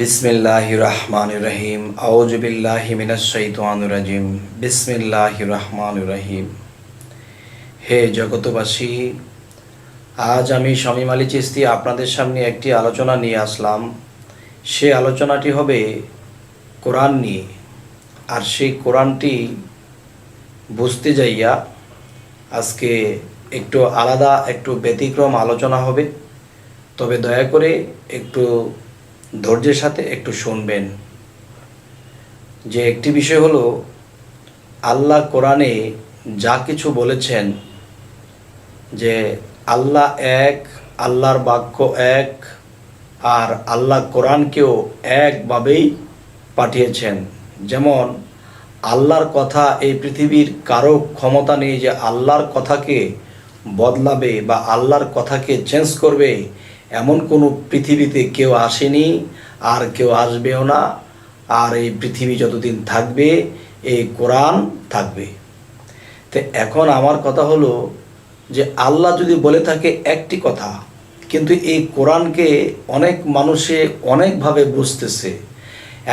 বিসমিল্লাহ রহমান রহিম আউজবিল্লাহ মিনাশাইতান রাজিম বিসমিল্লাহ রহমান রহিম হে জগতবাসী আজ আমি শামীম আলী চিস্তি আপনাদের সামনে একটি আলোচনা নিয়ে আসলাম। সে আলোচনাটি হবে কোরআন নিয়ে। আর সেই কোরআনটি বুঝতে যাইয়া আজকে একটু আলাদা, একটু ব্যতিক্রম আলোচনা হবে। তবে দয়া করে একটু ধৈর্যের সাথে একটু শুনবেন। যে একটি বিষয় হলো, আল্লাহ কোরআনে যা কিছু বলেছেন, যে আল্লাহ এক, আল্লাহর বাক্য এক, আর আল্লাহ কোরআনকেও একভাবেই পাঠিয়েছেন। যেমন, আল্লাহর কথা এই পৃথিবীর কারও ক্ষমতা নেই যে আল্লাহর কথাকে বদলাবে বা আল্লাহর কথাকে চেঞ্জ করবে। এমন কোনো পৃথিবীতে কেউ আসেনি, আর কেউ আসবেও না, আর এই পৃথিবী যতদিন থাকবে, এই কোরআন থাকবে। তো এখন আমার কথা হলো যে আল্লাহ যদি বলে থাকে একটি কথা, কিন্তু এই কোরআনকে অনেক মানুষে অনেকভাবে বুঝতেছে,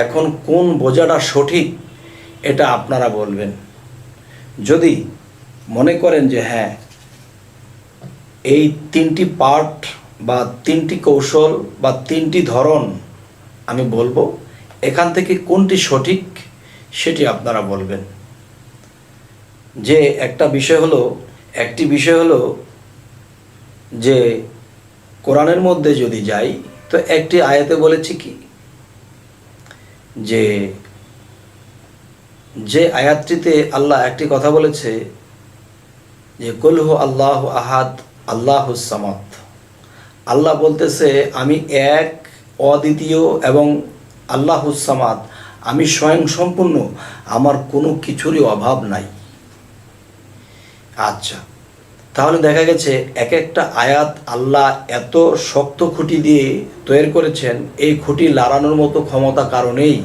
এখন কোন বোঝাটা সঠিক, এটা আপনারা বলবেন। যদি মনে করেন যে হ্যাঁ এই তিনটি পার্ট বা তিনটি কৌশল বা তিনটি ধরন আমি বলব, এখান থেকে কোনটি সঠিক সেটি আপনারা বলবেন। যে একটা বিষয় হলো, একটি বিষয় হলো যে কোরআনের মধ্যে যদি যাই, তো একটি আয়াতে বলেছি কি? যে যে আয়াতটিতে আল্লাহ একটি কথা বলেছে যে কুলহু আল্লাহ আহাদ, আল্লাহ সামাদ। আল্লাহ বলতেছে, আমি এক, অদ্বিতীয় এবং আল্লাহ সামাদ। আমি স্বয়ং সম্পূর্ণ। আমার কোনো কিছুরই অভাব নাই। আচ্ছা। তাহলে দেখা গেছে এক একটা আয়াত আল্লাহ এত শক্ত খুঁটি দিয়ে তৈরি করেছেন, এই খুঁটি লাড়ানোর মতো ক্ষমতা কারণেই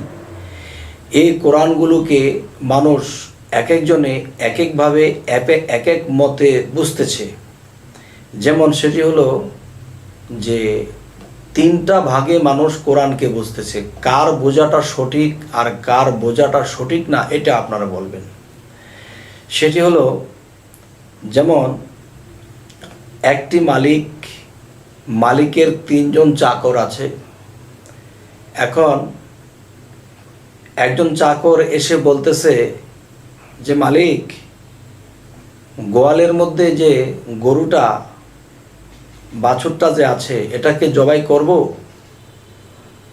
এই কোরআনগুলোকে মানুষ এক একজনে এক একভাবে এক এক মতে বুঝতেছে। যেমন সেটি হলো যে তিনটা ভাগে মানুষ কোরআনকে বুঝতেছে। কার বোঝাটা সঠিক আর কার বোঝাটা সঠিক না, এটা আপনারা বলবেন। সেটি হলো, যেমন, একটি মালিক, মালিকের তিনজন চাকর আছে। এখন, একজন চাকর এসে বলতেছে যে, মালিক, গোয়ালের মধ্যে যে গরুটা বাছুরটা যে আছে, এটাকে জবাই করব?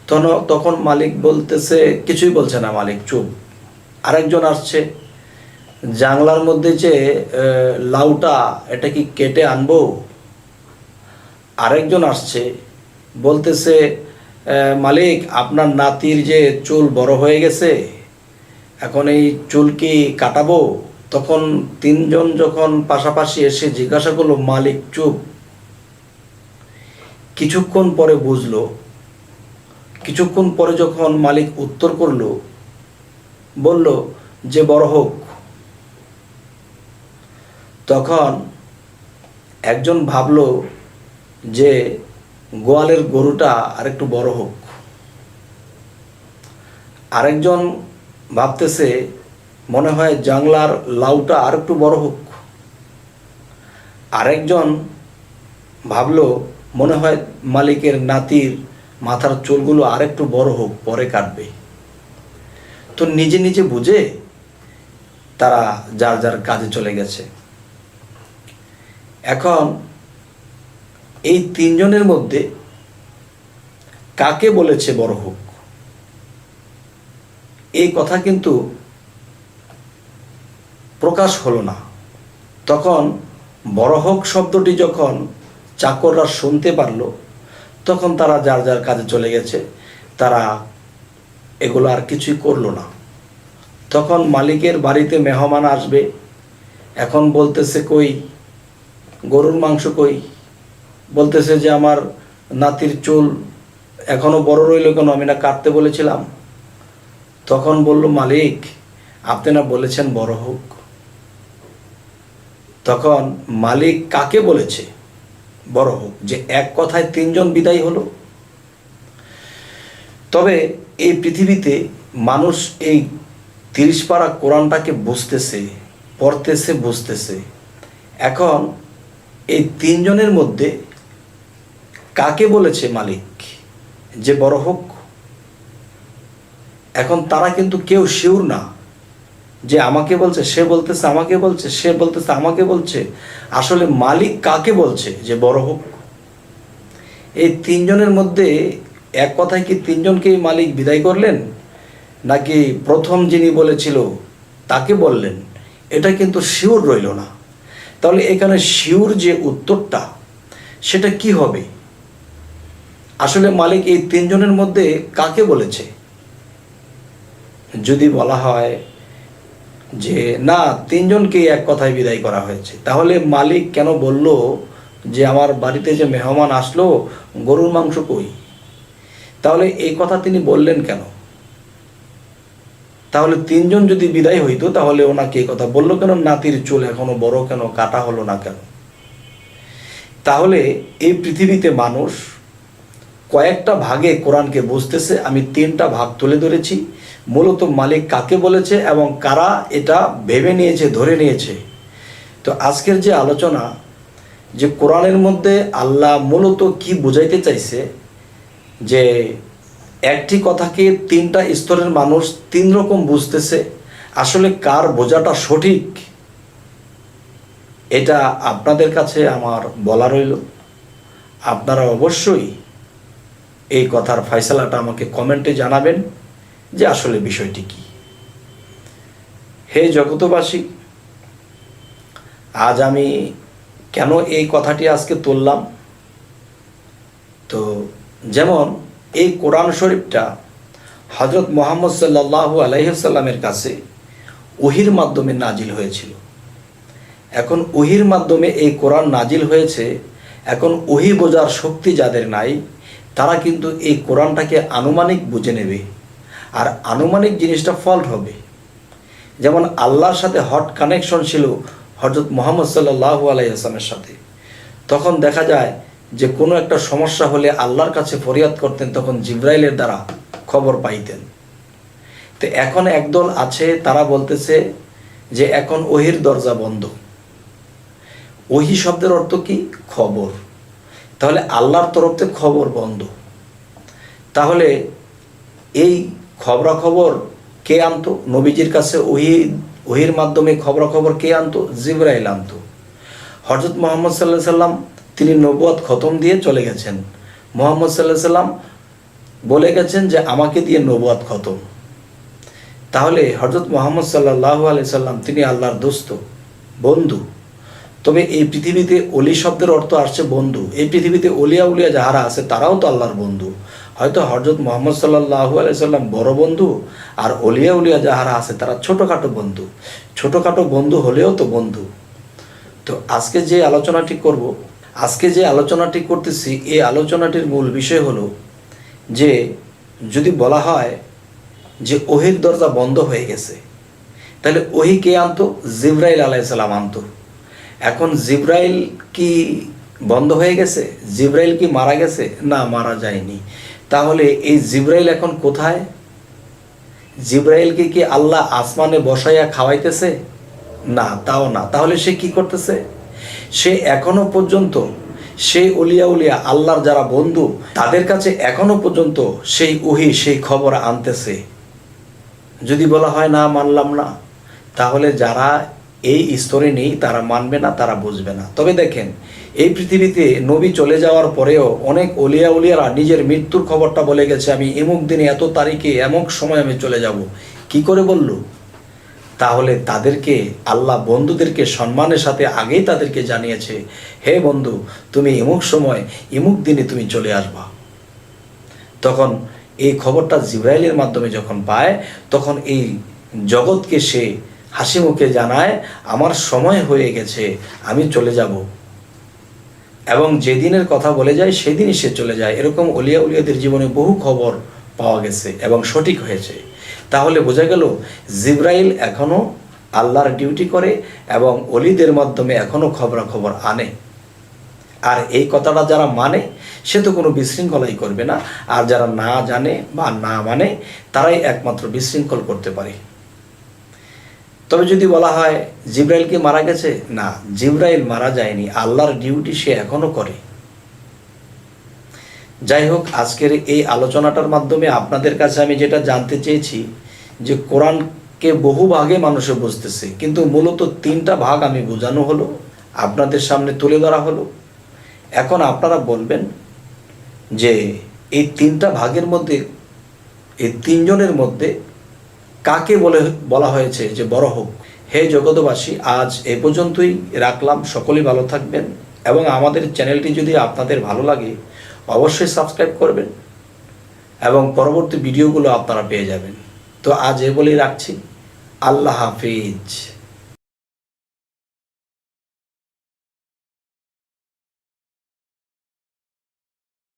তখন তখন মালিক বলতেছে, কিছুই বলছে না মালিক, চুপ। আরেকজন আসছে জাংলার মধ্যে যে লাউটা, এটা কি কেটে আনব? আরেকজন আসছে, বলতেছে মালিক, আপনার নাতির যে চুল বড় হয়ে গেছে, এখন এই চুল কি কাটাবো? তখন তিনজন যখন পাশাপাশি এসে জিজ্ঞাসা করল, মালিক চুপ। কিছুক্ষণ পরে বুঝলো, কিছুক্ষণ পরে যখন মালিক উত্তর করল, বলল যে বড় হোক। তখন একজন ভাবলো যে গোয়ালের গরুটা আরেকটু বড় হোক। আরেকজন ভাবতেছে, মনে হয় জাংলার লাউটা আরেকটু বড় হোক। আরেকজন ভাবলো মনে হয় মালিকের নাতির মাথার চুলগুলো আরেকটু বড় হোক, পরে কাটবে। তো নিজে নিজে বুঝে তারা যার যার কাজে চলে গেছে। এখন এই তিনজনের মধ্যে কাকে বলেছে বড় হোক? এই কথা কিন্তু প্রকাশ হলো না। তখন বড় হোক শব্দটি যখন চাকররা শুনতে পারল, তখন তারা যার যার কাজে চলে গেছে, তারা এগুলো আর কিছুই করল না। তখন মালিকের বাড়িতে মেহমান আসবে, এখন বলতেছে কই, গরুর মাংস কই? বলতেছে যে আমার নাতির চুল এখনও বড় রইল কেন, আমি না কাটতে বলেছিলাম। তখন বলল, মালিক, আপনি না বলেছেন বড় হোক। তখন মালিক কাকে বলেছে? বড় হোক, যে এক কথায় তিনজন বিদায় হলো। তবে এই পৃথিবীতে মানুষ এই তিরিশ পারা কোরআনটাকে বুঝতেছে, পড়তেছে, বুঝতেছে। এখন এই তিনজনের মধ্যে কাকে বলেছে মালিক? যে বড় হোক, এখন তারা কিন্তু কেউ শিওর না। যে আমাকে বলছে, সে বলতেছে, আমাকে বলছে, সে বলতেছে, আমাকে বলছে। আসলে মালিক কাকে বলছে যে বড় হোক? এই তিনজনের মধ্যে এক কথায় কি তিনজনকেই মালিক বিদায় করলেন? নাকি প্রথম যিনি বলেছিল, তাকে বললেন? এটা কিন্তু শিওর রইল না। তাহলে এখানে শিওর যে উত্তরটা, সেটা কি হবে? আসলে মালিক এই তিনজনের মধ্যে কাকে বলেছে? যদি বলা হয় যে, না, তিনজনকেই এক কথায় বিদায় করা হয়েছে। তাহলে মালিক কেন বলল যে, আমার বাড়িতে যে মেহমান আসলো, গরুর মাংস কই? তাহলে এই কথা তিনি বললেন কেন? তাহলে তিনজন যদি বিদায় হইতো, তাহলে ওনাকে এই কথা বলল কেন? নাতির চুল এখনও বড় কেন? কাটা হলো না কেন? তাহলে এই পৃথিবীতে মানুষ কয়েকটা ভাগে কোরআনকে বুঝতেছে। আমি তিনটা ভাগ তুলে ধরেছি। মূলত মালিক কাকে বলেছে এবং কারা এটা ভেবে নিয়েছে, ধরে নিয়েছে। তো আজকের যে আলোচনা, যে কোরআনের মধ্যে আল্লাহ মূলত কি বোঝাইতে চাইছে, যে একটি কথাকে তিনটা স্তরের মানুষ তিন রকম বুঝতেছে, আসলে কার বোঝাটা সঠিক, এটা আপনাদের কাছে আমার বলা রইল। আপনারা অবশ্যই এই কথার ফয়সালাটা আমাকে কমেন্টে জানাবেন। যে আসলে বিষয়টি কি? হে জগতবাসী আজ আমি কেন এই কথাটি আজকে তুললাম? তো যেমন এই কোরআন শরীফটা হজরত মোহাম্মদ সাল্লাহু আলাইসাল্লামের কাছে ওহির মাধ্যমে নাজিল হয়েছিল। এখন ওহির মাধ্যমে এই কোরআন নাজিল হয়েছে, এখন ওহি বোঝার শক্তি যাদের নাই, তারা কিন্তু এই কোরআনটাকে আনুমানিক বুঝে নেবে। আর আনুমানিক জিনিসটা ফল্ট হবে। যেমন আল্লাহর সাথে হট কানেকশন ছিল হজরত মোহাম্মদ সাল্লাহু আলাইসলামের সাথে। তখন দেখা যায় যে কোনো একটা সমস্যা হলে আল্লাহর কাছে ফরিয়াদ করতেন, তখন জিব্রাইলের দ্বারা খবর পাইতেন। তো এখন একদল আছে, তারা বলতেছে যে এখন ওহির দরজা বন্ধ। ওহি শব্দের অর্থ কি? খবর। তাহলে আল্লাহর তরফ থেকে খবর বন্ধ। তাহলে এই খবরাখবর কে আনতো? নবীজির কাছে ওহি, ওহির মাধ্যমে খবরাখবর কে আনতো? জিব্রাইল আনতো। হজরত মোহাম্মদ সাল্লাহ সাল্লাম, তিনি নবুয়াদ খতম দিয়ে চলে গেছেন। মোহাম্মদ সাল্লাহ সাল্লাম বলে গেছেন যে, আমাকে দিয়ে নবুয়াদ খতম। তাহলে হজরত মোহাম্মদ সাল্লাহ আলি সাল্লাম, তিনি আল্লাহর দোস্ত, বন্ধু। তবে এই পৃথিবীতে অলি শব্দের অর্থ আসছে বন্ধু। এই পৃথিবীতে অলিয়া উলিয়া যাহারা আছে, তারাও তো আল্লাহর বন্ধু। হয়তো হজরত মোহাম্মদ সাল্লাহ আলাইসাল্লাম বড় বন্ধু আর অলিয়া উলিয়া যাহারা আছে তারা ছোটোখাটো বন্ধু। ছোটোখাটো বন্ধু হলেও তো বন্ধু। তো আজকে যে আলোচনাটি করব, আজকে যে আলোচনাটি করতেছি, এই আলোচনাটির মূল বিষয় হলো যে, যদি বলা হয় যে ওহির দরজা বন্ধ হয়ে গেছে, তাহলে ওহি কে আনতো? জিব্রাইল আলাইসাল্লাম আনতো। এখন জিব্রাইল কি বন্ধ হয়ে গেছে? জিব্রাইল কি মারা গেছে? না, মারা যায়নি। তাহলে এই জিব্রাইল এখন কোথায়? জিব্রাইলকে কি আল্লাহ আসমানে বসাইয়া খাওয়াইতেছে? না, তাও না। তাহলে সে কি করতেছে? সে এখনও পর্যন্ত সেই উলিয়া উলিয়া আল্লাহর যারা বন্ধু, তাদের কাছে এখনও পর্যন্ত সেই উহি, সেই খবর আনতেছে। যদি বলা হয়, না, মানলাম না, তাহলে যারা এই স্তরে নেই, তারা মানবে না, তারা বুঝবে না। তবে দেখেন, এই পৃথিবীতে নবী চলে যাওয়ার পরেও অনেক অলিয়া উলিয়ারা নিজের মৃত্যুর খবরটা বলে গেছে, আমি এমুক দিনে এত তারিখে, এমক সময় আমি চলে যাব। কি করে বলল? তাহলে তাদেরকে, আল্লাহ বন্ধুদেরকে সম্মানের সাথে আগেই তাদেরকে জানিয়েছে, হে বন্ধু, তুমি এমুক সময়, এমুক দিনে তুমি চলে আসবা। তখন এই খবরটা জিব্রাইলের মাধ্যমে যখন পায়, তখন এই জগৎকে সে হাসি মুখে জানায়, আমার সময় হয়ে গেছে, আমি চলে যাব। এবং যেদিনের কথা বলে যায়, সেদিনই সে চলে যায়। এরকম অলিয়া উলিয়াদের জীবনে বহু খবর পাওয়া গেছে এবং সঠিক হয়েছে। তাহলে বোঝা গেল, জিব্রাইল এখনও আল্লাহর ডিউটি করে এবং অলিদের মাধ্যমে এখনও খবরাখবর আনে। আর এই কথাটা যারা মানে সে তো কোনো বিশৃঙ্খলাই করবে না। আর যারা না জানে বা না মানে তারাই একমাত্র বিশৃঙ্খল করতে পারে। তবে যদি বলা হয় জিব্রাইল কি মারা গেছে? না, জিব্রাইল মারা যায়নি। আল্লাহর ডিউটি সে এখনও করে। যাই হোক, আজকের এই আলোচনাটার মাধ্যমে আপনাদের কাছে আমি যেটা জানতে চেয়েছি যে কোরআনকে বহু ভাগে মানুষে বুঝতেছে, কিন্তু মূলত তিনটা ভাগ আমি বোঝানো হলো, আপনাদের সামনে তুলে ধরা হলো। এখন আপনারা বলবেন যে এই তিনটা ভাগের মধ্যে, এই তিনজনের মধ্যে কাকে বলে, বলা হয়েছে যে বড় হোক? হে জগতবাসী আজ এ পর্যন্তই রাখলাম। সকলেই ভালো থাকবেন এবং আমাদের চ্যানেলটি যদি আপনাদের ভালো লাগে, অবশ্যই সাবস্ক্রাইব করবেন এবং পরবর্তী ভিডিওগুলো আপনারা পেয়ে যাবেন। তো আজ এ বলেই রাখছি। আল্লাহ হাফিজ।